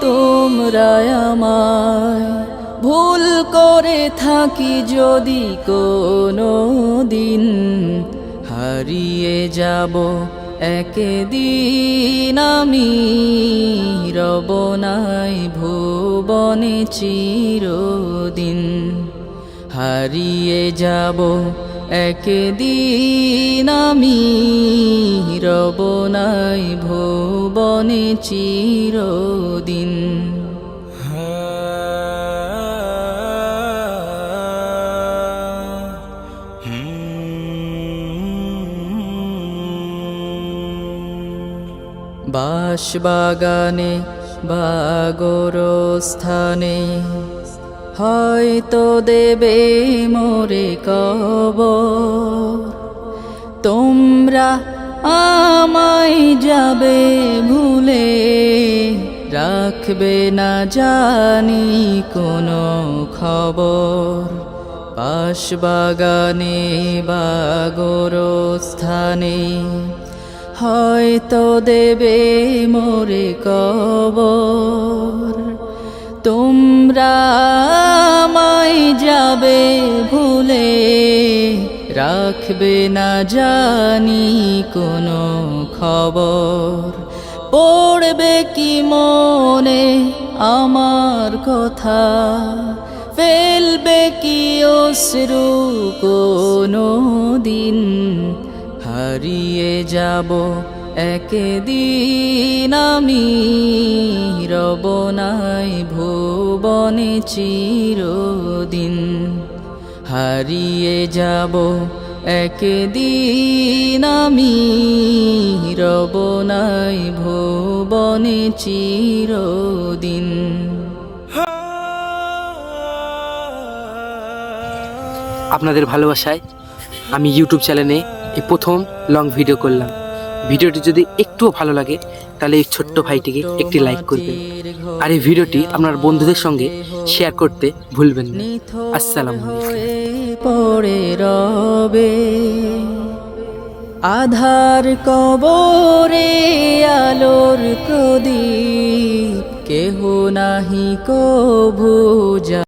তোমরা আমায় ভুল করে থাকি যদি কোনো দিন। হারিয়ে যাব একদিন আমি রব নাই ভুবনে চিরদিন। হারিয়ে যাব একদিন আমি রব নাই চিরদিন। বাঁশবাগানে বাগরস্থানে হয়তো দেবে মোরে কব তোমরা আমায় যাবে ভুলে, রাখবে না জানি কোনো খবর। পাশবাগানে বাগরস্থানে হয়তো দেবে মোরে কবর। তোমরা আমায় যাবে ভুলে রাখবে না জানি কোনো খবর। পড়বে কি মনে আমার কথা? ফেলবে কি অশ্রু কোনো দিন? হারিয়ে যাব একদিন আমি রব নাই ভুবনে চিরদিন। হারিয়ে যাব একদিন আমি, রব নাই ভুবনে চিরদিন। আপনাদের ভালোবাসায় আমি ইউটিউব চ্যানেলে এই প্রথম লং ভিডিও করলাম। ভিডিওটি যদি একটুও ভালো লাগে, তাহলে এই ছোট্ট ভাইটিকে একটি লাইক করবেন। আর এই ভিডিওটি আপনার বন্ধুদের সঙ্গে শেয়ার করতে ভুলবেন না। আসসালামু পড়ে রবে, আধার কবরে আলোর প্রদীপ, কেহ নাহি কভু